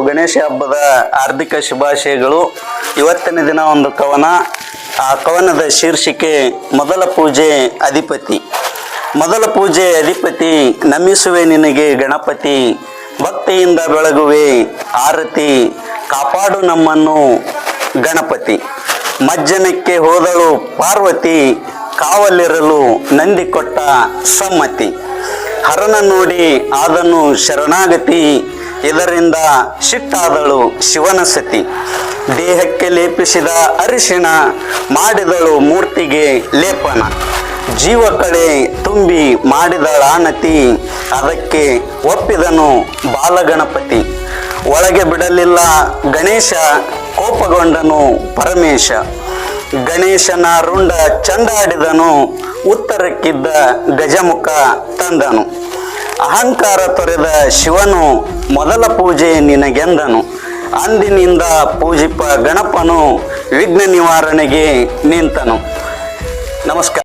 ಗಣೇಶ ಹಬ್ಬದ ಹಾರ್ದಿಕ ಶುಭಾಶಯಗಳು. ಇವತ್ತಿನ ದಿನ ಒಂದು ಕವನ. ಆ ಕವನದ ಶೀರ್ಷಿಕೆ ಮೊದಲ ಪೂಜೆ ಅಧಿಪತಿ. ಮೊದಲ ಪೂಜೆ ಅಧಿಪತಿ, ನಮಿಸುವೆ ನಿನಗೆ ಗಣಪತಿ. ಭಕ್ತಿಯಿಂದ ಬೆಳಗುವೆ ಆರತಿ. ಕಾಪಾಡು ನಮ್ಮನ್ನು ಗಣಪತಿ. ಮಜ್ಜನಕ್ಕೆ ಹೋದಳು ಪಾರ್ವತಿ. ಕಾವಲಿರಲು ನಂದಿ ಕೊಟ್ಟ ಸಮ್ಮತಿ. ಹರನ ನೋಡಿ ಆದನು ಶರಣಾಗತಿ. ಇದರಿಂದ ಶಿಟ್ಟಾದಳು ಶಿವನ ಸತಿ. ದೇಹಕ್ಕೆ ಲೇಪಿಸಿದ ಅರಿಶಿಣ ಮಾಡಿದಳು ಮೂರ್ತಿಗೆ ಲೇಪನ. ಜೀವ ಕಡೆ ತುಂಬಿ ಮಾಡಿದಳಾನತಿ ಅದಕ್ಕೆ ಒಪ್ಪಿದನು ಬಾಲಗಣಪತಿ. ಒಳಗೆ ಬಿಡಲಿಲ್ಲ ಗಣೇಶ, ಕೋಪಗೊಂಡನು ಪರಮೇಶ. ಗಣೇಶನ ರುಂಡ ಚಂಡಾಡಿದನು, ಉತ್ತರಕ್ಕಿದ್ದ ಗಜಮುಖ ತಂದನು. ಅಹಂಕಾರ ತೊರೆದ ಶಿವನು ಮೊದಲ ಪೂಜೆ ನಿನಗೆಂದನು? ಅಂದಿನಿಂದ ಪೂಜಿಪ ಗಣಪನು ವಿಘ್ನ ನಿವಾರಣೆಗೆ ನಿಂತನು. ನಮಸ್ಕಾರ.